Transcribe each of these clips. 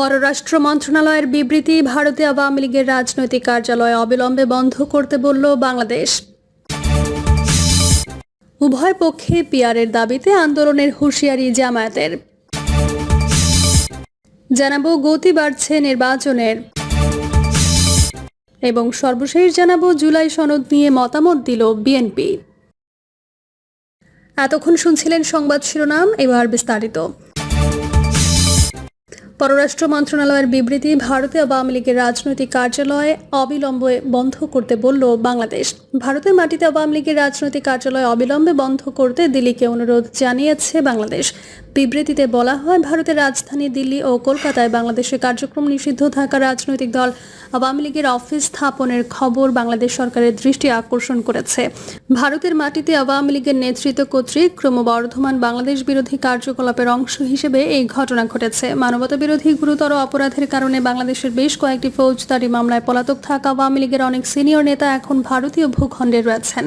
পররাষ্ট্র মন্ত্রণালয়ের বিবৃতি, ভারতে আওয়ামী লীগের রাজনৈতিক কার্যালয় অবিলম্বে বন্ধ করতে বলল বাংলাদেশ। উভয় পক্ষে পিয়ারের দাবিতে আন্দোলনের হুঁশিয়ারি জামায়াতের। জানাব গতি বাড়ছে নির্বাচনের। এবং সর্বশেষ জানাব জুলাই সনদ নিয়ে মতামত দিল বিএনপি। এতক্ষণ শুনছিলেন সংবাদ শিরোনাম, এবার বিস্তারিত। পররাষ্ট্র মন্ত্রণালয়ের বিবৃতি, ভারতে আওয়ামী লীগের রাজনৈতিক কার্যালয় অবিলম্বে বন্ধ করতে বলল বাংলাদেশ। ভারতের মাটিতে আওয়ামী লীগের রাজনৈতিক কার্যালয় অবিলম্বে বন্ধ করতে দিল্লিকে অনুরোধ জানিয়েছে বাংলাদেশ। বিবৃতিতে বলা হয়, ভারতের রাজধানী দিল্লি ও কলকাতায় বাংলাদেশের কার্যক্রম নিষিদ্ধ থাকা রাজনৈতিক দল আওয়ামী লীগের অফিস স্থাপনের খবর বাংলাদেশ সরকারের দৃষ্টি আকর্ষণ করেছে। ভারতের মাটিতে আওয়ামী লীগের নেতৃত্ব কর্তৃক ক্রমবর্ধমান বাংলাদেশ বিরোধী কার্যকলাপের অংশ হিসেবে এই ঘটনা ঘটেছে। মানবতা বিরোধী গুরুতর অপরাধের কারণে বাংলাদেশের বেশ কয়েকটি ফৌজদারি মামলায় পলাতক থাকা আওয়ামী লীগের অনেক সিনিয়র নেতা এখন ভারতীয় ভূখণ্ডে রয়েছেন।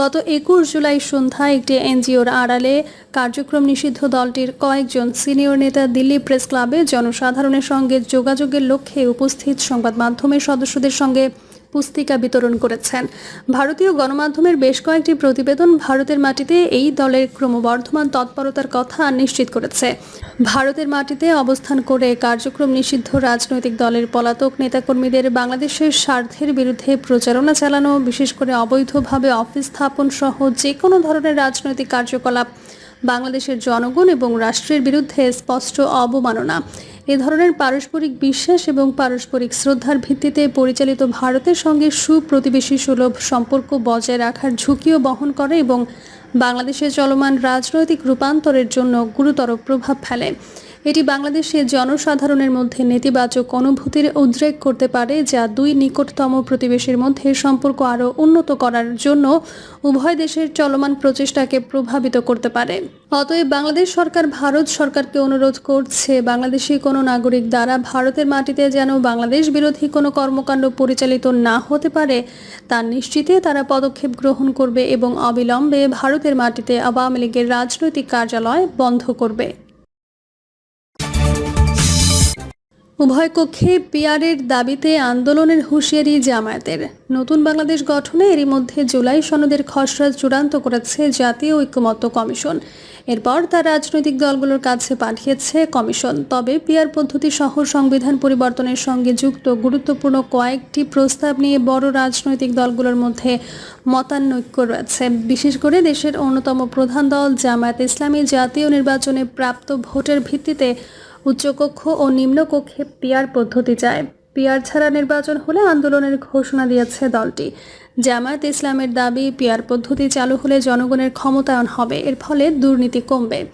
গত একুশ জুলাই সন্ধ্যায় একটি এনজিওর আড়ালে কার্যক্রম নিষিদ্ধ দলটির কয়েকজন সিনিয়র নেতা দিল্লি প্রেস ক্লাবে জনসাধারণের সঙ্গে যোগাযোগের লক্ষ্যে উপস্থিত সংবাদ মাধ্যমের সদস্যদের সঙ্গে পুস্তিকা বিতরণ করেছেন। ভারতীয় গণমাধ্যমের বেশ কয়েকটি প্রতিবেদন ভারতের মাটিতে এই দলের ক্রমবর্ধমান তৎপরতার কথা নিশ্চিত করেছে। ভারতের মাটিতে অবস্থান করে কার্যক্রম নিষিদ্ধ রাজনৈতিক দলের পলাতক নেতাকর্মীদের বাংলাদেশের স্বার্থের বিরুদ্ধে প্রচারণা চালানো, বিশেষ করে অবৈধভাবে অফিস স্থাপন সহ যে কোনো ধরনের রাজনৈতিক কার্যকলাপ বাংলাদেশের জনগণ এবং রাষ্ট্রের বিরুদ্ধে স্পষ্ট অবমাননা। এ ধরনের পারস্পরিক বিশ্বাস এবং পারস্পরিক শ্রদ্ধার ভিত্তিতে পরিচালিত ভারতের সঙ্গে সুপ্রতিবেশী সুলভ সম্পর্ক বজায় রাখার ঝুঁকিও বহন করে এবং বাংলাদেশে চলমান রাজনৈতিক রূপান্তরের জন্য গুরুতর প্রভাব ফেলে। এটি বাংলাদেশের জনসাধারণের মধ্যে নেতিবাচক অনুভূতির উদ্রেক করতে পারে, যা দুই নিকটতম প্রতিবেশীর মধ্যে সম্পর্ক আরও উন্নত করার জন্য উভয় দেশের চলমান প্রচেষ্টাকে প্রভাবিত করতে পারে। অতএব বাংলাদেশ সরকার, ভারত সরকারকে অনুরোধ করছে, বাংলাদেশি কোনো নাগরিক দ্বারা ভারতের মাটিতে যেন বাংলাদেশ বিরোধী কোনো কর্মকাণ্ড পরিচালিত না হতে পারে, তা নিশ্চিতে তারা পদক্ষেপ গ্রহণ করবে এবং অবিলম্বে ভারতের মাটিতে আওয়ামী লীগের রাজনৈতিক কার্যালয় বন্ধ করবে। উভয় কক্ষে পিয়ারের দাবিতে আন্দোলনের হুঁশিয়ারি জামায়াতের। নতুন বাংলাদেশ গঠনে এরই মধ্যে জুলাই সনদের খসড়া চূড়ান্ত করেছে জাতীয় ঐক্যমত্য কমিশন। এরপর তা রাজনৈতিক দলগুলোর কাছে পাঠিয়েছে কমিশন। তবে পিয়ার পদ্ধতি সহ সংবিধান পরিবর্তনের সঙ্গে যুক্ত গুরুত্বপূর্ণ কয়েকটি প্রস্তাব নিয়ে বড় রাজনৈতিক দলগুলোর মধ্যে মতানৈক্য রয়েছে। বিশেষ করে দেশের অন্যতম প্রধান দল জামায়াত ইসলামী জাতীয় নির্বাচনে প্রাপ্ত ভোটের ভিত্তিতে উচ্চকক্ষ ও নিম্নকক্ষে পিয়ার পদ্ধতি চায়। পিয়ার ছাড়া নির্বাচন হলে আন্দোলনের ঘোষণা দিয়েছে দলটি। জামায়াত ইসলামের দাবি, পিয়ার পদ্ধতি চালু হলে জনগণের ক্ষমতায়ন হবে, এর ফলে দুর্নীতি কমবে।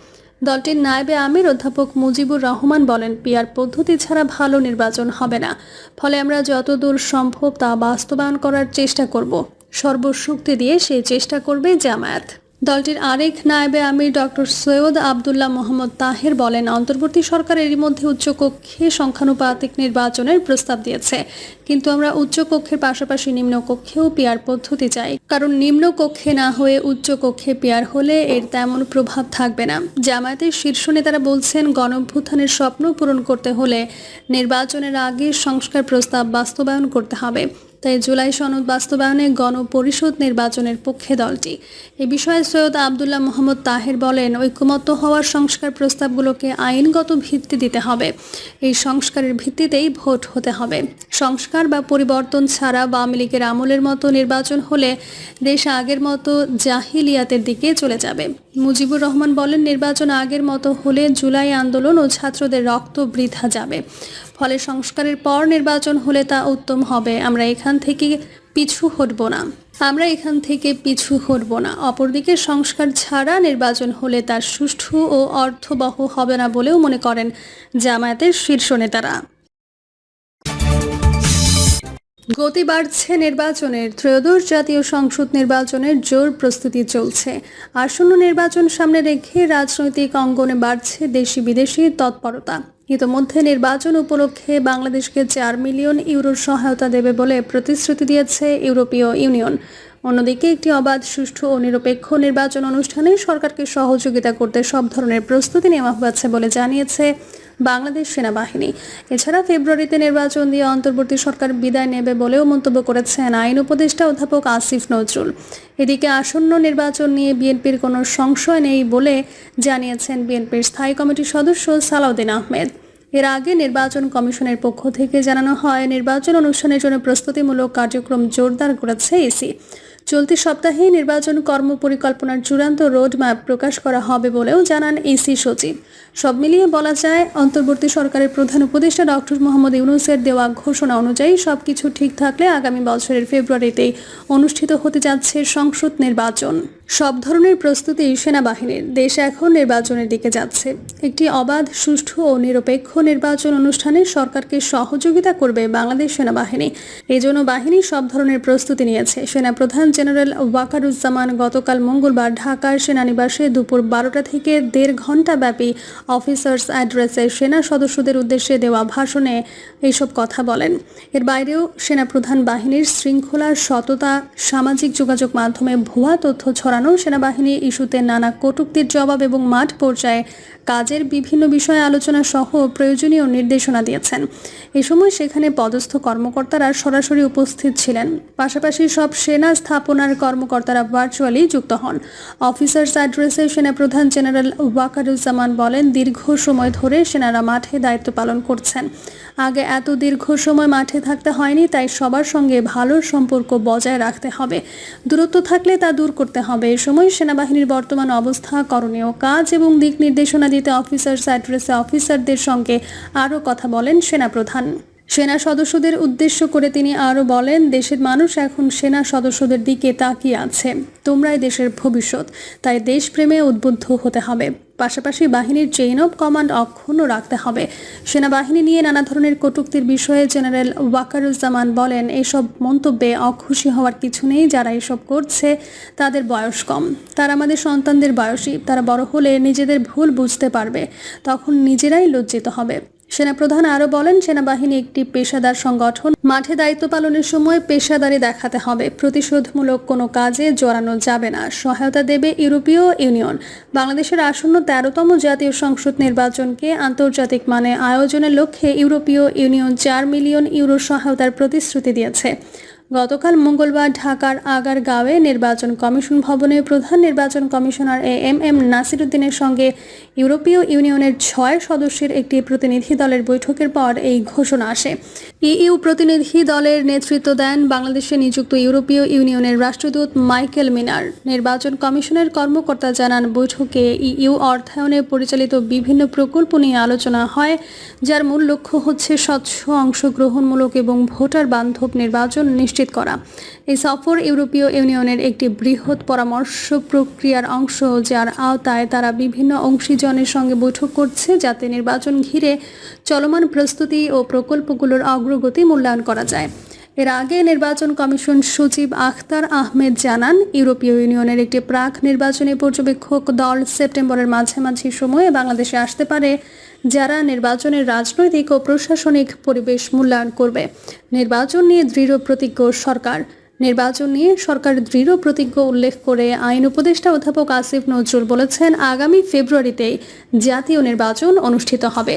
দলটির নায়েবে আমির অধ্যাপক মুজিবুর রহমান বলেন, পিয়ার পদ্ধতি ছাড়া ভালো নির্বাচন হবে না। ফলে আমরা যতদূর সম্ভব তা বাস্তবায়ন করার চেষ্টা করব। সর্বশক্তি দিয়ে সেই চেষ্টা করবে জামায়াত। দলটির আরেক নায়েবে আমির ডক্টর সৈয়দ আবদুল্লাহ মোহাম্মদ তাহের বলেন, অন্তর্বর্তী সরকার এরই মধ্যে উচ্চকক্ষে সংখ্যানুপাতিক নির্বাচনের প্রস্তাব দিয়েছে। কিন্তু আমরা উচ্চকক্ষের পাশাপাশি নিম্নকক্ষেও পিয়ার পদ্ধতি চাই। কারণ নিম্নকক্ষে না হয়ে উচ্চকক্ষে পিয়ার হলে এর তেমন প্রভাব থাকবে না। জামায়াতের শীর্ষ নেতারা বলছেন, গণভ্যুত্থানের স্বপ্ন পূরণ করতে হলে নির্বাচনের আগে সংস্কার প্রস্তাব বাস্তবায়ন করতে হবে। তাই জুলাই সনদ বাস্তবায়নে গণপরিষদ নির্বাচনের পক্ষে দলটি। এ বিষয়ে সৈয়দ আবদুল্লাহ মোহাম্মদ তাহের বলেন, ঐক্যমত্য হওয়ার সংস্কার প্রস্তাবগুলোকে আইনগত ভিত্তি দিতে হবে। এই সংস্কারের ভিত্তিতেই ভোট হতে হবে। সংস্কার বা পরিবর্তন ছাড়া আওয়ামী লীগের আমলের মতো নির্বাচন হলে দেশ আগের মতো জাহিলিয়াতের দিকে চলে যাবে। মুজিবুর রহমান বলেন, নির্বাচন আগের মতো হলে জুলাই আন্দোলন ও ছাত্রদের রক্ত বৃথা যাবে। ফলে সংস্কারের পর নির্বাচন হলে তা উত্তম হবে। আমরা এখান থেকে পিছু হটব না। আমরা এখান থেকে পিছু হটব না। অপরদিকে সংস্কার ছাড়া নির্বাচন হলে তার সুষ্ঠু ও অর্থবহ হবে না বলেও মনে করেন জামায়াতের শীর্ষ নেতারা। গতি বাড়ছে নির্বাচনের, ত্রয়োদশ জাতীয় সংসদ নির্বাচনের জোর প্রস্তুতি চলছে। আসন্ন নির্বাচন সামনে রেখে রাজনৈতিক অঙ্গনে বাড়ছে দেশি বিদেশি তৎপরতা। ইতোমধ্যে নির্বাচন উপলক্ষে বাংলাদেশকে চার মিলিয়ন ইউরোর সহায়তা দেবে বলে প্রতিশ্রুতি দিয়েছে ইউরোপীয় ইউনিয়ন। অন্যদিকে একটি অবাধ, সুষ্ঠু ও নিরপেক্ষ নির্বাচন অনুষ্ঠানে সরকারকে সহযোগিতা করতে সব ধরনের প্রস্তুতি নেওয়া হয়েছে বলে জানিয়েছে বাংলাদেশ সেনাবাহিনী। এছাড়া ফেব্রুয়ারিতে নির্বাচন দিয়ে অন্তর্বর্তী সরকার বিদায় নেবে বলেও মন্তব্য করেছেন আইন উপদেষ্টা অধ্যাপক আসিফ নজরুল। এদিকে আসন্ন নির্বাচন নিয়ে বিএনপির কোনো সংশয় নেই বলে জানিয়েছেন বিএনপির স্থায়ী কমিটির সদস্য সালাউদ্দিন আহমেদ। এর আগে নির্বাচন কমিশনের পক্ষ থেকে জানানো হয়, নির্বাচন অনুষ্ঠানের জন্য প্রস্তুতিমূলক কার্যক্রম জোরদার করেছে এসি। চলতি সপ্তাহেই নির্বাচন কর্ম পরিকল্পনার চূড়ান্ত রোডম্যাপ প্রকাশ করা হবে বলেও জানান ইসি সচিব। সব মিলিয়ে বলা যায়, অন্তর্বর্তী সরকারের প্রধান উপদেষ্টা ডক্টর মোহাম্মদ ইউনুসের দেওয়া ঘোষণা অনুযায়ী সবকিছু ঠিক থাকলে আগামী বছরের ফেব্রুয়ারিতে অনুষ্ঠিত হতে যাচ্ছে সংসদ নির্বাচন। সব ধরনের প্রস্তুতি সেনাবাহিনীর দেশ এখন নির্বাচনের দিকে যাচ্ছে। একটি অবাধ, সুষ্ঠু ও নিরপেক্ষ নির্বাচন অনুষ্ঠানে সরকারকে সহযোগিতা করবে বাংলাদেশ সেনাবাহিনী। এজন্য বাহিনী সব ধরনের প্রস্তুতি নিয়েছে। সেনাপ্রধান জেনারেল ওয়াকারুজ্জামান গতকাল মঙ্গলবার ঢাকার সেনানিবাসে দুপুর বারোটা থেকে দেড় ঘণ্টা ব্যাপী অফিসার্স অ্যাড্রেসে সেনা সদস্যদের উদ্দেশ্যে দেওয়া ভাষণে এইসব কথা বলেন। এর বাইরেও সেনাপ্রধান বাহিনীর শৃঙ্খলা, সততা, সামাজিক যোগাযোগ মাধ্যমে ভুয়া তথ্য ছড়ানো সেনাবাহিনী ইস্যুতে নানা কটূক্তির জবাব এবং মাঠ পর্যায়ে কাজের বিভিন্ন বিষয়ে আলোচনা সহ প্রয়োজনীয় নির্দেশনা দিয়েছেন। এ সময় সেখানে পদস্থ কর্মকর্তারা সরাসরি উপস্থিত ছিলেন। পাশাপাশি সব সেনা স্থাপনার কর্মকর্তারা ভার্চুয়ালি যুক্ত হন। অফিসার্স অ্যাড্রেসে সেনাপ্রধান জেনারেল ওয়াকারুজ্জামান বলেন, দীর্ঘ সময় ধরে সেনারা মাঠে দায়িত্ব পালন করছেন। আগে এত দীর্ঘ সময় মাঠে থাকতে হয়নি, তাই সবার সঙ্গে ভালো সম্পর্ক বজায় রাখতে হবে। দূরত্ব থাকলে তা দূর করতে হবে। এ সময় সেনাবাহিনীর বর্তমান অবস্থা, করণীয় কাজ এবং দিক নির্দেশনা দিতে অফিসার্স অ্যাড্রেসে অফিসারদের সঙ্গে আরও কথা বলেন সেনাপ্রধান। সেনা সদস্যদের উদ্দেশ্য করে তিনি আরও বলেন, দেশের মানুষ এখন সেনা সদস্যদের দিকে তাকিয়ে আছে। তোমরাই দেশের ভবিষ্যৎ। তাই দেশপ্রেমে উদ্বুদ্ধ হতে হবে। পাশাপাশি বাহিনীর চেইন অফ কমান্ড অক্ষুণ্ণ রাখতে হবে। সেনাবাহিনী নিয়ে নানা ধরনের কটূক্তির বিষয়ে জেনারেল ওয়াকারুজ্জামান বলেন, এসব মন্তব্যে অখুশি হওয়ার কিছু নেই। যারা এসব করছে, তাদের বয়স কম। তারা আমাদের সন্তানদের বয়সী। তারা বড় হলে নিজেদের ভুল বুঝতে পারবে। তখন নিজেরাই লজ্জিত হবে। সেনাপ্রধান আরও বলেন, সেনাবাহিনী একটি পেশাদার সংগঠন। মাঠে দায়িত্ব পালনের সময় পেশাদারি দেখাতে হবে। প্রতিশোধমূলক কোনো কাজে জড়ানো যাবে না। সহায়তা দেবে ইউরোপীয় ইউনিয়ন। বাংলাদেশের আসন্ন তেরোতম জাতীয় সংসদ নির্বাচনকে আন্তর্জাতিক মানে আয়োজনের লক্ষ্যে ইউরোপীয় ইউনিয়ন চার মিলিয়ন ইউরো সহায়তার প্রতিশ্রুতি দিয়েছে। গতকাল মঙ্গলবার ঢাকার আগারগাঁওয়ে নির্বাচন কমিশন ভবনে প্রধান নির্বাচন কমিশনার এ এম এম নাসিরুদ্দিনের সঙ্গে ইউরোপীয় ইউনিয়নের ছয় সদস্যের একটি প্রতিনিধি দলের বৈঠকের পর এই ঘোষণা আসে। ইইউ প্রতিনিধি দলের নেতৃত্ব দেন বাংলাদেশে নিযুক্ত ইউরোপীয় ইউনিয়নের রাষ্ট্রদূত মাইকেল মিনার। নির্বাচন কমিশনের কর্মকর্তা জানান, বৈঠকে ইইউ অর্থায়নে পরিচালিত বিভিন্ন প্রকল্প নিয়ে আলোচনা হয়, যার মূল লক্ষ্য হচ্ছে স্বচ্ছ অংশগ্রহণমূলক এবং ভোটার বান্ধব নির্বাচন নিশ্চিত করা। এই সফর ইউরোপীয় ইউনিয়নের একটি বৃহৎ পরামর্শ প্রক্রিয়ার অংশ যার আওতায় তারা বিভিন্ন অংশীজনের সঙ্গে বৈঠক করছে যাতে নির্বাচন ঘিরে চলমান প্রস্তুতি ও প্রকল্পগুলোর অগ্রগতি মূল্যায়ন করা যায়। এর আগে নির্বাচন কমিশন সচিব আখতার আহমেদ জানান, ইউরোপীয় ইউনিয়নের একটি প্রাক নির্বাচনী পর্যবেক্ষক দল সেপ্টেম্বরের মাঝামাঝি সময়ে বাংলাদেশে আসতে পারে, যারা নির্বাচনের রাজনৈতিক ও প্রশাসনিক পরিবেশ মূল্যায়ন করবে। নির্বাচন নিয়ে দৃঢ় প্রতিজ্ঞ সরকার। নির্বাচন নিয়ে সরকার দৃঢ় প্রতিজ্ঞ উল্লেখ করে আইন উপদেষ্টা অধ্যাপক আসিফ নজরুল বলেছেন, আগামী ফেব্রুয়ারিতেই জাতীয় নির্বাচন অনুষ্ঠিত হবে।